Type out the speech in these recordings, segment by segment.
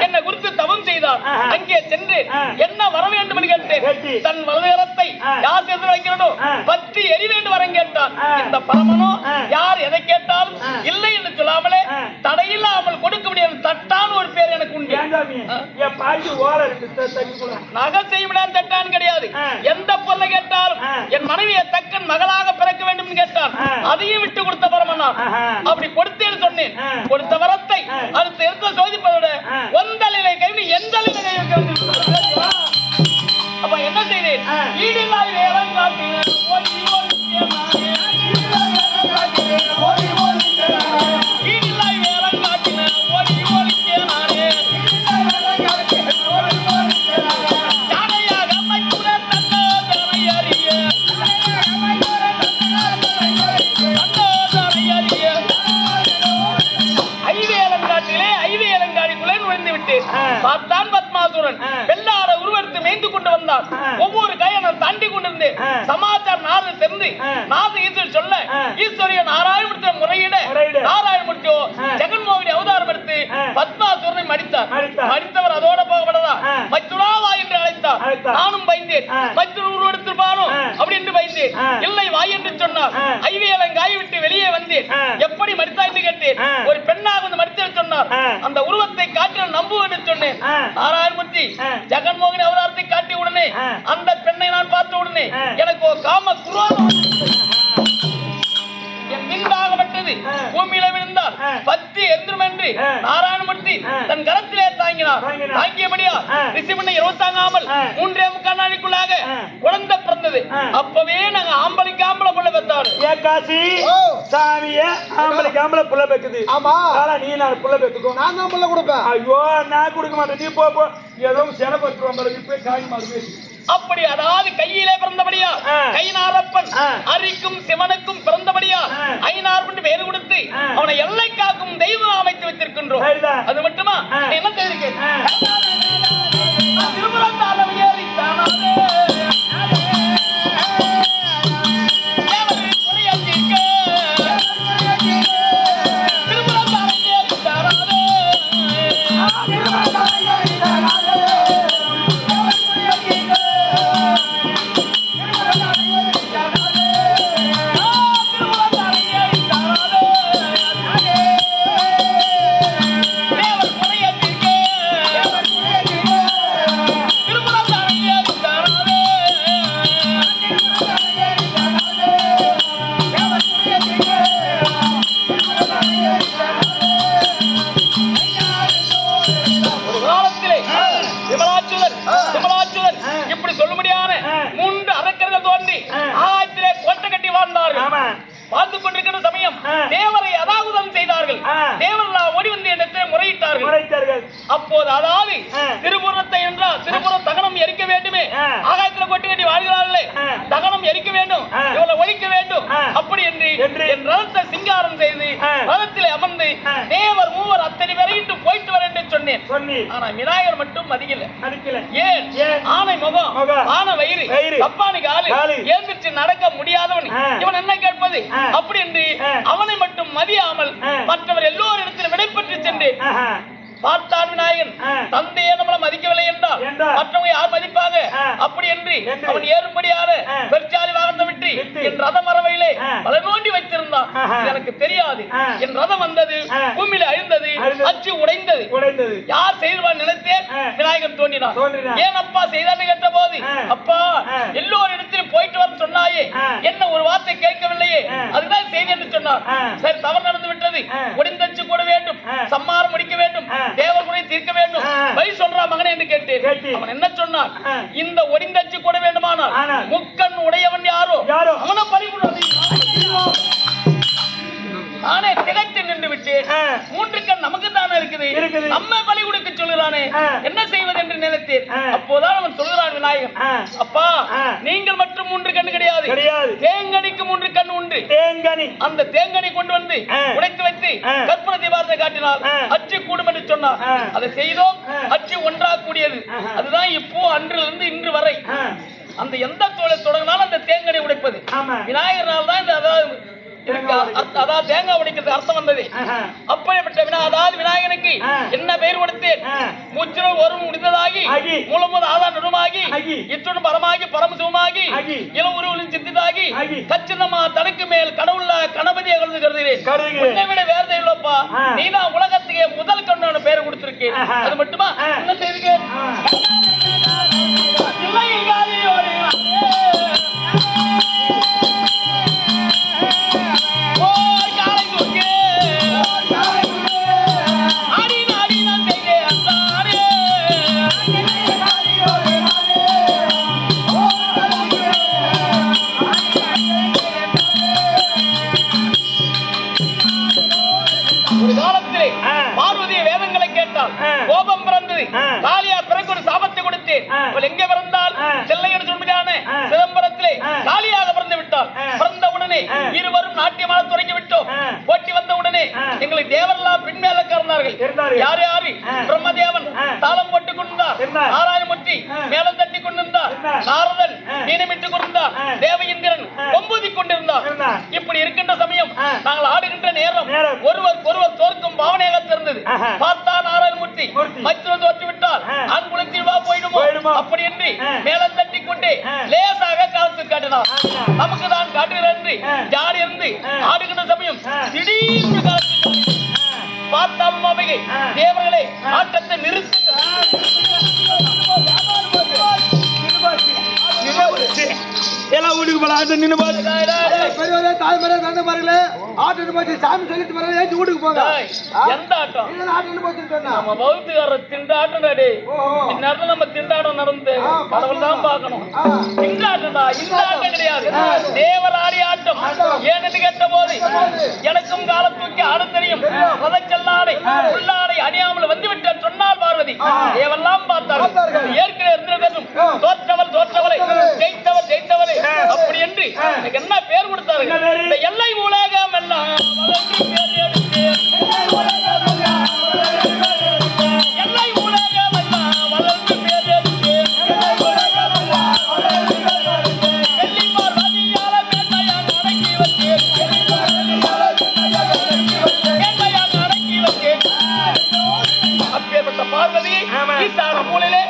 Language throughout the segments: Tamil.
என்னை குறித்து தவம் செய்தார். அங்கே சென்று. என்ன வர வேண்டும் என்று கேட்டேன் கேட்டு. தன் வலதுகரத்தை. யார் எரி வேண்டும் வரம். இந்த பரமனோ ஆ. யார் எதை கேட்டாலும். இல்லை என்று சொல்லாமலே. தடையில்லாமல் கொடுக்க முடியாது தட்டான ஒரு பேர் எனக்கு உண்டு. நகை செய்விடான் தட்டான் கிடையாது. எந்த பொருளை கேட்டாலும். என் மனைவியை தக்கன் மகளாக பிறக்க என்று கேட்டான். அதையும் விட்டு கொடுத்த ஆஹா. அப்படி கொடுத்தேன்னு சொன்னேன். கொடுத்த வரத்தை. அடுத்த எடுத்த சோதிப்பதோட விட்டேன் ஆ. பார்த்தான் பத்மாசுரன் ஆ. வெள்ளாட உருவெடுத்து மேய்ந்து கொண்டு வந்தான். ஒவ்வொரு கையனும் தாண்டி கொண்டிருந்தேன். சமாச்சார நாடு சென்று ஆ. நாது ஈஸ்வரர் சொல்ல. ஈஸ்வரிய நாராயணமூர்த்தி முறையிட. நாராயணமூர்த்தியோ. ஜெகன்மோகனி அவதாரம் எடுத்து. பத்மாசுரனை மடித்தார். மடித்தவர் அதோட போகப்படதா ஆ. மச்சுராவா என்று அழைத்தார். நானும் பயந்தேன் உருவெடுத்திருப்பானோ ஆ. அப்படி என்று பயந்தேன். இல்லை வாய் என்று சொன்னார் ஆ. ஐவியலங்காய் விட்டு வெளியே வந்தேன். எப்படி மடித்தா என்று கேட்டேன். ஒரு பெண்ணாக வந்து மடித்து சொன்னார். அந்த உருவத்தை காட்டி நான் நம்புவேன் என்று சொன்னேன். நாராயணமூர்த்தி. ஜெகன்மோகன் அவதாரத்தை காட்டிய உடனே. அந்த பெண்ணை நான் பார்த்த உடனே. எனக்கு காம குரோதம் மின்பாகப்பட்டது ஆ. பூமியில விழுந்தால். பத்தி எந்திரம் என்று. நாராயணமூர்த்தி. தன் கரத்திலே தாங்கினார். தாங்கியபடியா ஆ. ரிஷிமண்ணை இருபத்தாங்காமல். மூன்றே முக்கால் நாளைக்குள்ளாக. குழந்தை பிறந்தது. அப்பவே நாங்க ஆம்பளைக்கு ஆம்பளை புள்ள பெத்தாடு ஏ காசி. சாமியே ஆம்பளைக்கு ஆம்பளை புள்ள பெக்குது ஆமா ஆனா நீ நான் புள்ள பெத்துக்கோ நான் தான் புள்ள கொடுப்பேன் ஐயோ நான் கொடுக்க மாட்டேன் நீ போ ஏதோ வம்பளை நீ போய் காய் பேசி அப்படி அதாவது கையிலே பிறந்தபடியா. கைநாதப்பன். அரிக்கும் சிவனுக்கும் பிறந்தபடியா ஆ. ஐநாறு கொண்டு பேர் கொடுத்து. அவனை எல்லை காக்கும் தெய்வம் அமைத்து வைத்திருக்கின்றோம். அது மட்டுமா என்ன செய்திருக்கேன் இப்படி சொல்லும்படியான ஆ. மூன்று அரக்கர்கள் தோன்றி ஆ. ஆகாயத்திலே கோட்டை கட்டி வாழ்ந்தார்கள் வாழ்ந்து கொண்டிருக்கிற சமயம். தேவரை அதாகுதம் செய்தார்கள் ஆ. தேவர்கள் ஓடி வந்து இடத்தை முறையிட்டார்கள் அப்போது அதாவது. திருபுறத்தை என்றால் திருபுறம் தகனம் எரிக்க வேண்டுமே. ஆகாயத்துல கொட்டி கட்டி வாழ்கிறார்களே. தகனம் எரிக்க வேண்டும். இவளை ஒழிக்க வேண்டும். அப்படி என்று என்று. என் ரதத்தை சிங்காரம் செய்து. ரதத்திலே அமர்ந்து. தேவர் மூவர் அத்தனை பேரையும் போயிட்டு வரேன் என்று சொன்னேன் சொன்னி ஆனா விநாயகர் மட்டும் மதிக்கல அடிக்கல ஏன் ஏன்? ஆனை முகம் முகம். ஆன வயிறு வயிறு. தப்பானி காலு காலு. ஏந்திரிச்சு நடக்க முடியாதவன் ஆ. இவன் என்ன கேட்பது ஆ. அப்படி என்று ஆ. அவனை மட்டும் மதியாமல். மற்றவர் எல்லோரிடத்திலும் விடைபெற்று சென்று ஆஹா. பார்த்தான் விநாயகன். தந்தையே நம்மள மதிக்கவில்லை என்றால் மற்றவங்க யார் மதிப்பாங்க. அப்படி என்று. அவன் ஏறும்படியாக ஆ. பெருச்சாலி வாகனத்தை விட்டு. என் ரத மரவையிலே ஆ. பல நோண்டி எனக்கு தெரியாது. என் ரதம் வந்தது. பூமியில அழிந்தது. அச்சு உடைந்தது உடைந்தது யார் செய்வான் நினைத்தேன் தோன்றினான் தோன்றினான். ஏன் அப்பா செய்தான்னு கேட்ட போது. அப்பா. எல்லோரிடத்திலும் போயிட்டு வர சொன்னாயே. என்ன ஒரு வார்த்தை கேட்கவில்லையே. அதுதான் செய்தி என்று சொன்னார். சரி தவறு நடந்து விட்டது ஆ. முடிந்தச்சு கூட வேண்டும். சம்மாரம் முடிக்க வேண்டும் ஆ. தேவர் குறை தீர்க்க வேண்டும். வழி சொல்றா மகனே என்று கேட்டேன். அவன் என்ன சொன்னான். இந்த ஒடிந்தச்சு கூட வேண்டுமானால். முக்கண் உடையவன் யாரோ இருக்குது. நம்ம பலி கொடுக்க சொல்லுறானே. என்ன செய்வது என்று நினைத்தேன். அப்போதான் அவன் சொல்லுகிறான் விநாயகன். அப்பா. நீங்கள் மட்டும் மூன்று கண்ணு கிடையாது தேங்கனிக்கு மூன்று கண் உண்டு தேங்கனி அந்த தேங்கனை கொண்டு வந்து. உடைத்து வைத்து ஆ. கற்பனை தீபாரத்தை காட்டினார் ஆ. அச்சு கூடும் என்று சொன்னார். அதை செய்தோம். அச்சு ஒன்றா கூடியது. அதுதான் இப்போ அன்றிலிருந்து இன்று வரை. அந்த எந்த தொழில் தொடங்கினாலும் அந்த தேங்கனை உடைப்பது ஆமா விநாயகர் நாள் தான் இந்த அதாவது அதாவது தேங்காய் உடைக்கிறது அர்த்தம் வந்தது. அப்படிப்பட்ட வினா அதாவது விநாயகனுக்கு. என்ன பெயர் கொடுத்தேன் ஒரு முடிந்ததாகி ஆகி. மூலமுது ஆதார் நடுமாகி. இத்துடன் பரமாகி பரமசிவமாகி உருவிலும் சித்திதாகி. கச்சிதமா தனக்கு மேல் கடவுள கணபதியை கலந்து கருதுகிறேன். உன்னை விட வேற ஆ. நீ தான் உலகத்துக்கே முதல் கண்ணோட பேரை கொடுத்திருக்கேன். அது மட்டுமா. என்ன செய்திருக்க ஆ. இல்லை இல்லாதையோடு ஆ. கோபம் பிறந்தது ஆ. காளியா பிறகு ஒரு சாபத்தை கொடுத்தேன் ஆ. அவள் எங்கே பிறந்தால். செல்லையன் சொல்கிறான. சிதம்பரத்திலே. காளியாக பிறந்து விட்டாள் ஆ. பிறந்த உடனே. இருவரும் நாட்டியமாக தொடங்கி விட்டோம். போட்டி வந்த உடனே. எங்களை தேவரெல்லாம் பின்மேல கறந்தார்கள். யார் யாரு. பிரம்மதேவன். தாளம் போட்டுக் கொண்டிருந்தார். நாராயணமூர்த்தி. மேலம் தட்டி கொண்டிருந்தார். நாரதன். மீனமிட்டுக் கொண்டிருந்தார் ஆ. தேவ இந்திரன் ஆ. கொம்பூதி கொண்டிருந்தார். இப்படி இருக்கின்ற சமயம். நாங்கள் ஆடுகின்ற நேரம். ஒருவர் ஒருவர் தோற்கும் பாவனையாக இருந்தது ஆஹா. பார்த்தா தோற்று விட்டார் ஆ. ஆண் குலத்தில் வா போயிடுமோ. அப்படி என்று. மேலம் தட்டி கொண்டு. லேசாக காலத்து காட்டினார். நமக்கு தான் காட்டுகிறேன் என்று. ஜாடி இருந்து. ஆடுகின்ற சமயம். திடீர்னு காட்டினார். பார்த்தாலும் அவைகை ஆ. தேவர்களே. ஆட்டத்தை நிறுத்துங்கள் அது நின்னு பாரு டேய், டேய், டேய். பெரியவரே தாய்மாரே தந்தை பாருங்களே ஆட்டு போச்சு சாமி சொல்லிட்டு வரல ஏஞ்சி வீட்டுக்கு போங்க. டேய், எந்த ஆட்டம்? நம்ம பௌத்திகார ஓஹோ. இந்நேரத்துல நம்ம திண்டாட்டம் நடந்து கடவுள் தான் பார்க்கணும். திண்டாட்டம்டா இந்த ஆட்டம் கிடையாது. தேவர் ஆடி ஆட்டம். ஏன்னு கேட்ட போது எனக்கும் காலம் தூக்கி ஆட தெரியும். பதச்செல்லாடை உள்ளாடை அணியாமல் வந்து விட்ட சொன்னால் பார்வதி. தேவெல்லாம் பார்த்தார்கள். ஏற்கனவே இருந்திருக்கட்டும். ஆ. தோற்றவள். தோற்றவளை. என்று எனக்கு என்ன பேர் கொடுத்தார்கள் என்ன பேரு? இந்த எல்லை உலகம் எல்லாம் வளர்ந்து பேர் எடுத்து எல்லை உலகம் எல்லாம் வளர்ந்து பேரெடுத்து வெள்ளி பார்வதியால மேன்மையாக அடக்கி வச்சேன் மேன்மையாக அடக்கி வச்சேன் அப்பேற்பட்ட பார்வதி மூலையிலே.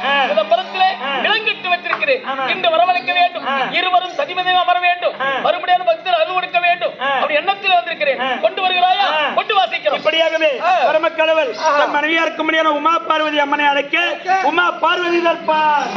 ஆமா. இன்று வரவழைக்க வேண்டும். இருவரும் சதிமதியம் அமர வேண்டும். மறுபடியும் பக்தர் அருள் கொடுக்க வேண்டும். அப்படி எண்ணத்தில் வந்திருக்கிறேன். கொண்டு வருகிறாயா. கொண்டு வாசிக்கிறோம் இப்படியாகவே பரமக்கடவுள் தன் மனைவியா இருக்கும்படியான உமா பார்வதி அம்மனை அழைக்க உமா பார்வதி தற்பார்